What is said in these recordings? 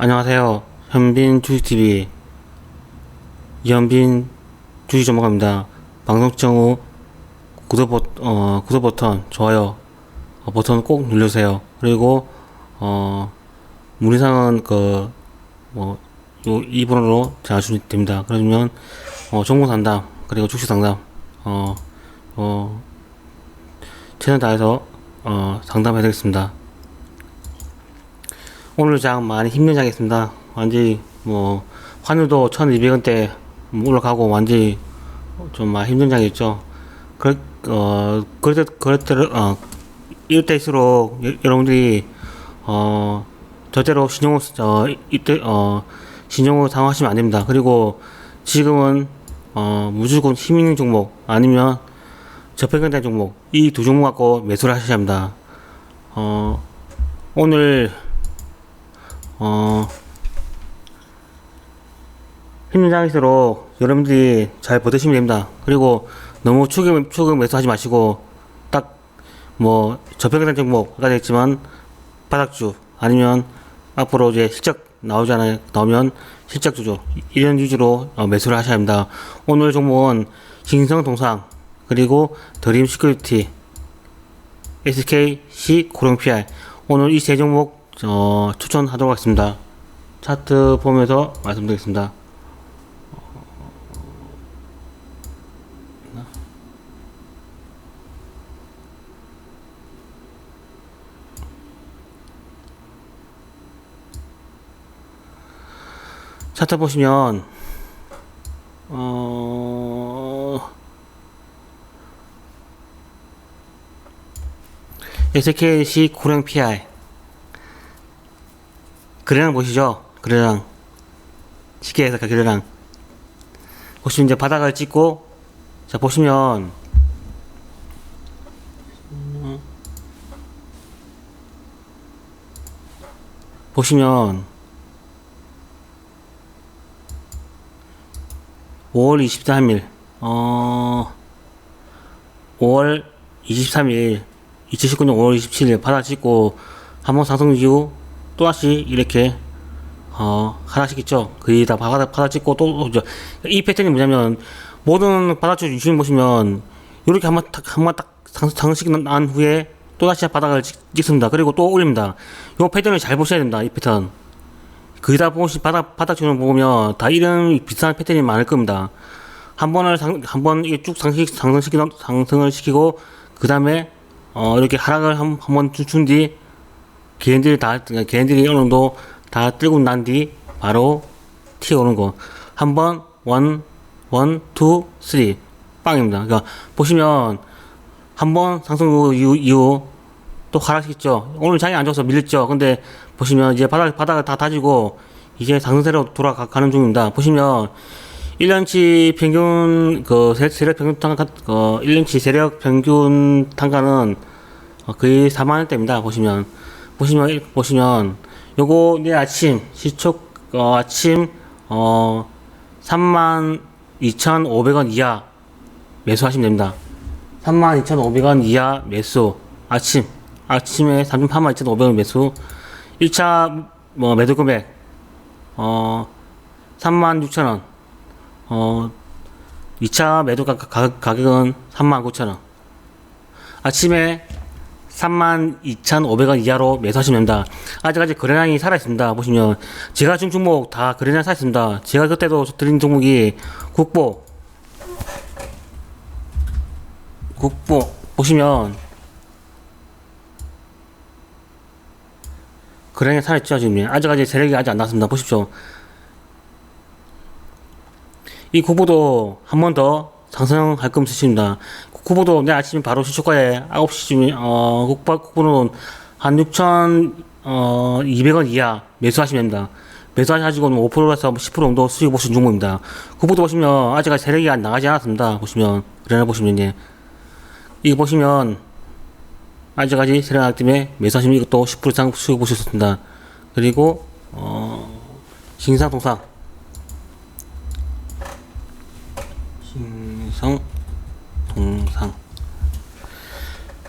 안녕하세요. 현빈 주식TV 이현빈 주식 전문가입니다. 방송 시청 후 구독, 버, 어, 구독 버튼, 좋아요 어, 버튼 꼭 눌러주세요. 그리고 어, 문의사항은 그, 뭐, 요, 이 번호로 전화 주시면 됩니다. 그러면 어, 정보 상담, 그리고 주식 상담, 어, 어, 최선 다해서 어, 상담해드리겠습니다. 오늘 장 많이 힘든 장이었습니다. 완전히 뭐 환율도 1200원대 올라가고 완전히 좀 많이 힘든 장이었죠. 그, 어, 그럴 때, 어, 이럴 때일수록 여- 여러분들이, 어, 절대로 신용을, 쓰- 어, 이때, 어, 신용을 사용하시면 안 됩니다. 그리고 지금은, 어, 무조건 힘 있는 종목 아니면 저평가된 종목, 이 두 종목 갖고 매수를 하셔야 합니다. 어, 오늘, 어, 힘든 장일수록 여러분들이 잘 버티시면 됩니다. 그리고 너무 추격, 추격 매수하지 마시고, 딱, 뭐, 저평가된 종목, 아까 했지만, 바닥주, 아니면, 앞으로 이제 실적 나오잖아요. 나오면, 실적주죠. 이런 위주로 어, 매수를 하셔야 합니다. 오늘 종목은, 신성동상, 그리고 드림 시큐리티, SKC 고령 PR. 오늘 이 세 종목, 어, 추천하도록 하겠습니다. 차트 보면서 말씀드리겠습니다. 차트 보시면 어 SKC 고령 PI 그래랑 보시죠? 그래랑. 쉽게 해서 그래랑. 보시면 이제 바닥을 찍고 자 보시면. 음, 보시면. 5월 23일, 어, 5월 23일, 2019년 5월 27일 바닥 찍고 한번 상승 이후 또다시 이렇게 어, 하나씩 있죠. 거의 다 바닥, 바닥 찍고 또, 또, 저, 이 패턴이 뭐냐면, 모든 바닥주 유심 보시면, 이렇게 한 번 딱, 한 번딱 상- 상승식 난 후에 또다시 바닥을 찍, 찍습니다. 그리고 또 올립니다. 이 패턴을 잘 보셔야 됩니다. 이 패턴. 거기다 보시 바닥 바닥처럼 보면 다 이런 비슷한 패턴이 많을 겁니다. 한 번을 상, 한번 쭉 상승 상승시키 상승을 시키고 그 다음에 어 이렇게 하락을 한 한번 준 뒤 개인들이 다 개인들이 어느 정도 다 뜨고 난 뒤 바로 튀어오는 거 한번 원, 원, 투, 쓰리 빵입니다. 그러니까 보시면 한 번 상승 후 이후, 이후 또 하락시켰죠. 오늘 장이 안 좋아서 밀렸죠. 근데 보시면 이제 바닥, 바닥을 다 다지고 이제 상승세로 돌아가는 중입니다. 보시면 1년치 평균 그 세- 세력 평균 단가 어 1년치 세력 평균 단가는 어, 거의 4만 원대입니다. 보시면 보시면 일- 보시면 요거 내일 아침 시초 어, 아침 어 3만 2,500원 이하 매수하시면 됩니다. 32,500원 이하 매수. 아침 아침에 38,500원 매수. 1차 뭐 매도 금액 어 36,000원. 어 2차 매도 가, 가, 가격은 39,000원. 아침에 32,500원 이하로 매수하시면 됩니다. 아직까지 거래량이 살아있습니다. 보시면 제가 준 종목 다 거래량 살아있습니다. 제가 그때도 드린 종목이 국보 국보 보시면 거래량이 살아있죠 지금 아직까지 세력이 아직 안 나왔습니다. 보십시오. 이 국보도 한 번 더 상승할 겁니다. 쓰십니다. 국보도 내일 아침에 바로 시초가에 9시쯤에 어 국보 국보는 한 6천 어 200원 이하 매수하시면 됩니다. 매수하시고 5%에서 10% 정도 수익 보신 종목입니다. 국보도 보시면 아직까지 세력이 안 나가지 않았습니다. 보시면 그래나 보시면 이제 이거 보시면 아직까지 세력 나기 때문에 매수하시면 이것도 10% 이상 수익 보실 수 있습니다. 그리고 어 신상 동상 신성 동상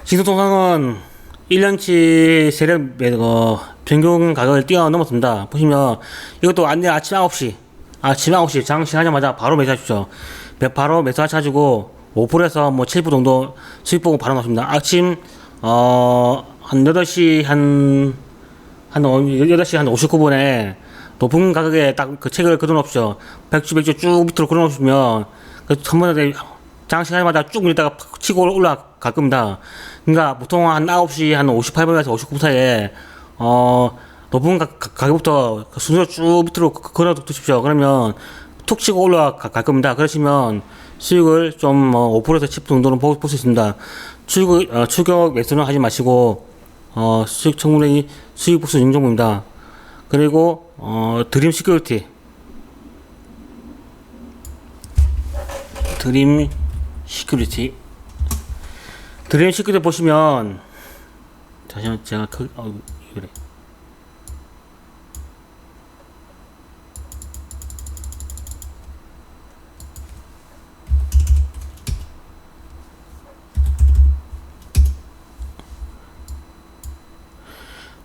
신성 동상은 1년치 세력 매- 어, 평균 가격을 뛰어넘었습니다. 보시면 이것도 안내 아침 9시 아침 9시 장시하자마자 바로 매수하십시오. 매- 바로 매수하셔가지고 5%에서 뭐 7% 정도 수익 보고 바로 나옵니다. 아침 어, 한 8시 한, 한 8시 한 59분에 높은 가격에 딱 그 책을 걷어놓으십시오. 백주, 백주 쭉 밑으로 걷어놓으시면 그한 번에 장 시간마다 쭉 밀다가 팍 치고 올라갈 겁니다. 그러니까 보통 한 9시 한 58분에서 59분 사이에 어 높은 가, 가, 가 격부터 순서로 쭉 밑으로 그, 걸어 두십시오. 그러면 툭 치고 올라갈 겁니다. 그러시면 수익을 좀뭐 5%에서 10% 정도는 볼 수 있습니다. 출격, 어, 출격 매수는 하지 마시고 어, 수익 청구량이 수익 복수 인정입니다. 그리고 어, 드림 시큐리티 드림 시큐리티 드림 시큐리티 보시면 잠시만 제가 그 어, 그래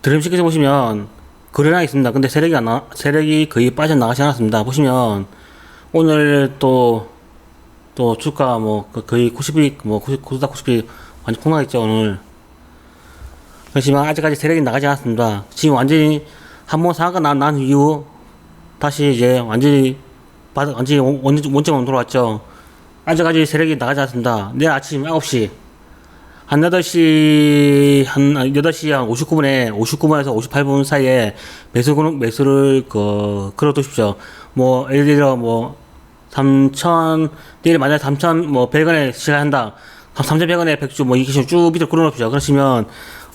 드림 시큐리티 보시면 거래량 있습니다. 근데 세력이 안 나, 세력이 거의 빠져나가지 않았습니다. 보시면 오늘 또 또 주가 뭐 그- 거의 90이 뭐 90, 90다 90이 완전 폭락했죠 오늘. 그렇지만 아직까지 세력이 나가지 않았습니다. 지금 완전히 한번 상한가 난, 난 이후 다시 이제 완전히 받 완전히 원, 원- 원점으로 돌아왔죠. 아직까지 세력이 나가지 않았습니다. 내일 아침 9시 한 8시 한 8시 한 59분에 59분에서 58분 사이에 매수 매수를 그 걸어 두십시오. 뭐 예를 들어 뭐 3천 내일 만약에 3천 뭐 100원에 시작한다. 3,100원에 백주 뭐 이렇게 쭉 밑으로 끌어 놓으십시오. 그러시면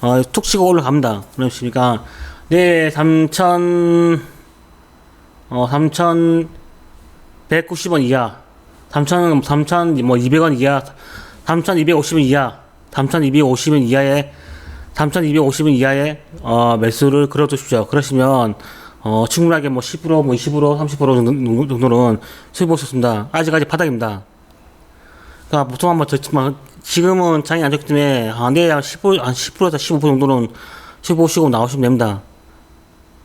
어, 툭 치고 올라갑니다. 그러시니까 내일 3천 어 3,190원 이하 3,000 3,000뭐 200원 이하 3,250원 이하 3,250원 이하에 3,250원 이하에 어, 매수를 걸어 두십시오. 그러시면 어, 충분하게 뭐 10%, 뭐 20%, 30% 정도, 정도는 수익 볼수 있습니다. 아직까지 바닥입니다. 그러니까 보통 한번 졌지만 지금은 장이 안 좋기 때문에 아, 내일 한 10%, 한 10%에서 15% 정도는 수익 보시고 나오시면 됩니다.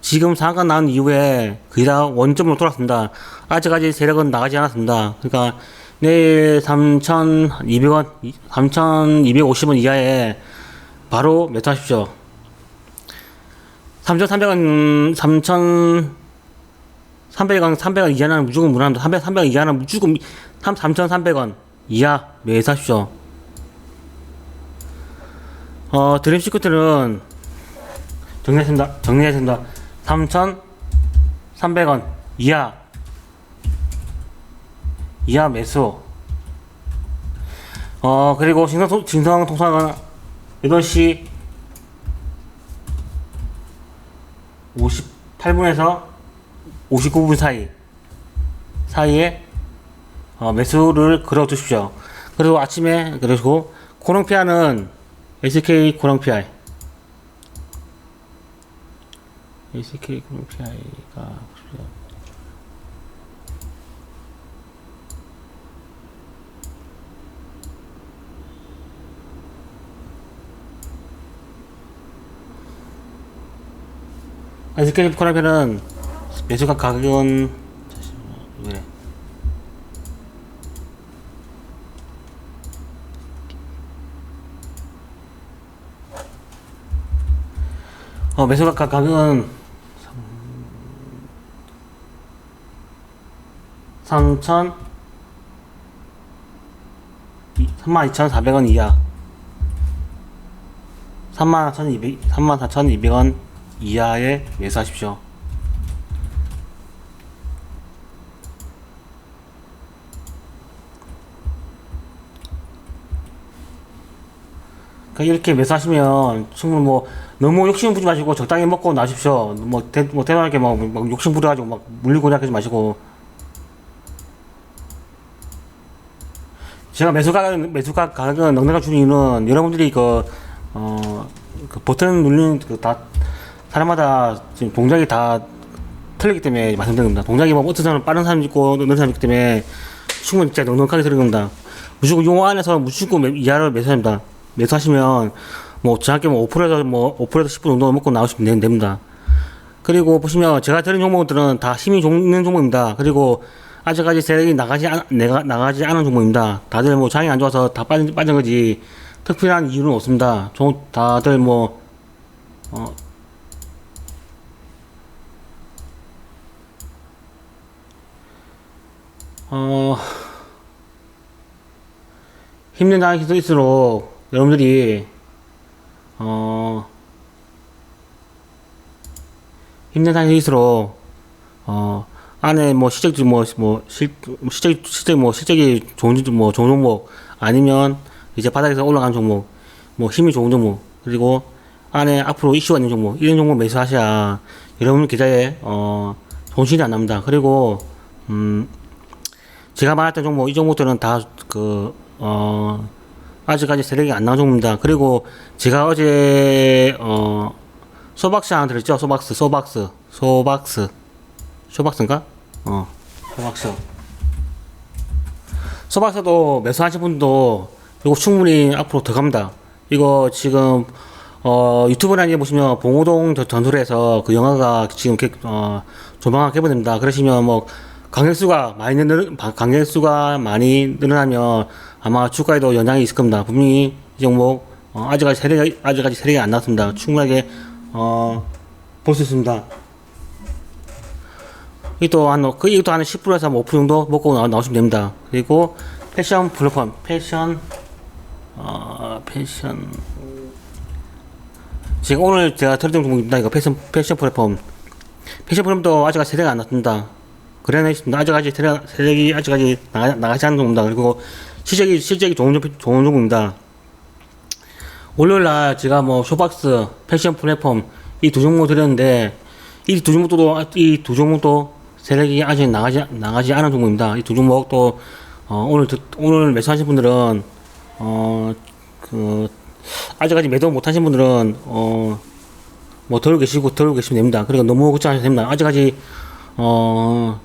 지금 상한가 나온 이후에 거의 다 원점으로 돌았습니다. 아직까지 세력은 나가지 않았습니다. 그러니까 내일 3,200원, 3,250원 이하에 바로 매수하십시오. 3,300원, 3,300원, 300원 이하는 무조건 무난합니다. 300, 300원 이하는 무조건 3,300원 이하 매수하십시오. 어, 드림 시큐트는 정리했습니다. 정리했습니다. 3,300원 이하 이하 매수. 어, 그리고 진성, 진성 통상은 8시 58분에서 59분 사이 사이에 어, 매수를 걸어 두십시오. 그리고 아침에 그리고 코롱피아는 SK 코롱피아 SK 코롱피아가 SK 코롱피아는 매수가 가격은. 왜? 어, 매수가 가- 가격은 3천 32,400원 이하 34,200 34,200원 이하에 매수하십시오. 그러니까 이렇게 매수하시면 충분히 뭐 너무 욕심 부지 마시고 적당히 먹고 나십시오. 뭐, 대, 뭐 대단하게 막, 막 욕심 부려가지고 막 물리고 하지 마시고. 제가 매수 가격, 매수 가- 가격은 넉넉한 주는 이유는 여러분들이 그, 어, 그 버튼 누르는 그 다, 사람마다 지금 동작이 다 틀리기 때문에 말씀드린 겁니다. 동작이 뭐 어떤 사람은 빠른 사람이 있고 느는 사람이 있기 때문에 충분히 진짜 넉넉하게 들은 겁니다. 무조건 용 안에서 무조건 매- 이하를 매수합니다. 매수하시면 뭐 정확히 뭐 5%에서 뭐 5%에서 10% 정도 먹고 나오시면 되- 됩니다. 그리고 보시면 제가 드린 종목들은 다 힘이 종- 있는 종목입니다. 그리고 아직까지 세력이 나가지 않, 내가 나가지 않은 종목입니다. 다들 뭐 장이 안 좋아서 다 빠진, 빠진 거지 특별한 이유는 없습니다. 종, 다들 뭐 어, 어, 힘든 있을수록 여러분들이 어, 힘든 있을수록 어, 안에 뭐 실적이 뭐 뭐 실적 실적 뭐 실적이 좋은 종- 뭐 좋은 종목 아니면 이제 바닥에서 올라가는 종목 뭐 힘이 좋은 종목 그리고 안에 앞으로 이슈가 있는 종목 이런 종목 매수하셔야 여러분 계좌에 어 손실이 안 납니다. 그리고 음 제가 말했던 종목 이 종목들은 다 그 어 아직까지 세력이 안 나온 종목입니다. 그리고 제가 어제 어 소박스 하나 들었죠? 소박스 소박스 소박스 소박스인가? 어 소박스 소박스도 매수하신 분도 이거 충분히 앞으로 더 갑니다. 이거 지금 어 유튜브나 이제 보시면 봉호동 저- 전설에서 그 영화가 지금 개, 어 조만간 개봉됩니다. 그러시면 뭐 관객수가 많이 늘 관객수가 많이 늘어나면 아마 주가에도 영향이 있을 겁니다. 분명히 이 종목 어, 아직까지 세력이 아직까지 세력이 안 나왔습니다. 충분하게 어 볼 수 있습니다. 이또 한, 그, 이것도 한 10%에서 5% 정도 먹고 나, 나오시면 됩니다. 그리고 패션 플랫폼, 패션, 어, 패션. 지금 오늘 제가 들었던 종목입니다. 이거 패션, 패션 플랫폼. 패션 플랫폼도 아직까지 세대가 안 났습니다. 있습니다. 아직까지 세력이 아직까지 나가, 나가지 않은 종목입니다. 그리고 실적이, 실적이 좋은, 종- 좋은 종목입니다. 월요일 날 제가 뭐 쇼박스, 패션 플랫폼 이 두 종목 드렸는데 이 두 종목도 이 두 종목도 세력이 아직 나가지 나가지 않은 종목입니다. 이 두 종목도 어, 오늘 듣- 오늘 매수하신 분들은 어 그 아직까지 매도 못하신 분들은 어뭐 덜 계시고 덜 계시면 됩니다. 그리고 너무 걱정하셔도 됩니다. 아직까지 어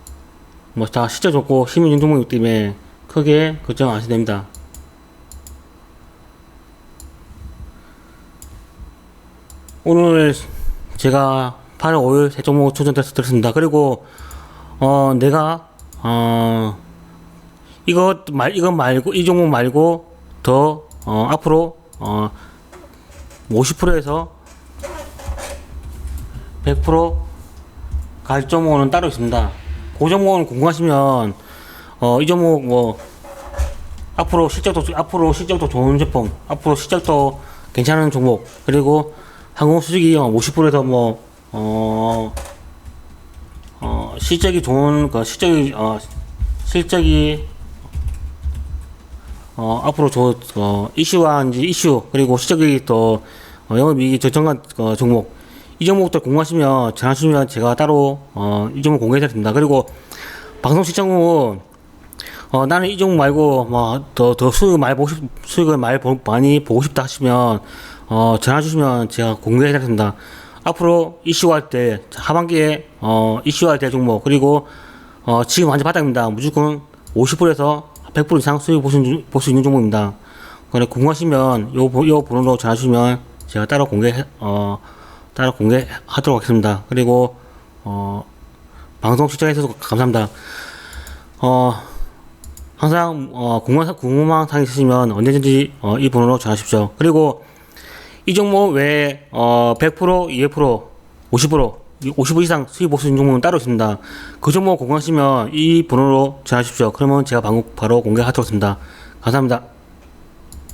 뭐다 실적 좋고 힘이 있는 종목이기 때문에 크게 걱정 안 하셔도 됩니다. 오늘 제가 8월 5일 세 종목 추천 드렸- 드렸습니다. 그리고 어 내가 어 이거 말 이거 말고 이 종목 말고 더 어, 앞으로 어 50%에서 100%갈 종목은 따로 있습니다. 그 종목은 궁금하시면 어 이 종목 뭐 앞으로 실적도 앞으로 실적도 좋은 제품, 앞으로 실적도 괜찮은 종목, 그리고 항공 수직이 50%에서 뭐 어, 어, 실적이 좋은 그 실적이 어, 실적이 어, 앞으로 저 어, 이슈와 이제 이슈 그리고 실적이 또 어, 영업이익이 절정한 어, 종목 이 종목들 궁금하시면 전화 주시면 제가 따로 어, 이 종목 공개해드립니다. 그리고 방송 시청은 어, 나는 이 종목 말고, 뭐, 더, 더 수익을 많이 보고 싶, 수익을 많이, 보, 많이 보고 싶다 하시면, 어, 전화 주시면 제가 공개해드리겠습니다. 앞으로 이슈할 때, 하반기에, 어, 이슈할 때 종목, 그리고, 어, 지금 완전 바닥입니다. 무조건 50%에서 100% 이상 수익 볼 수, 있는- 종목입니다. 그래, 궁금하시면, 요, 번- 요 번호로 전화 주시면 제가 따로 공개, 어, 따로 공개하도록 하겠습니다. 그리고, 어, 방송 시청해주셔서 감사합니다. 어, 항상 어, 궁금한, 궁금한 사항 있으시면 언제든지 어, 이 번호로 전화하십시오. 그리고 이 종목 외에 어, 100%, 200%, 50%, 50% 이상 수익 있는 종목은 따로 있습니다. 그 종목 궁금하시면 이 번호로 전화하십시오. 그러면 제가 방금 바로 공개하도록 하겠습니다. 감사합니다.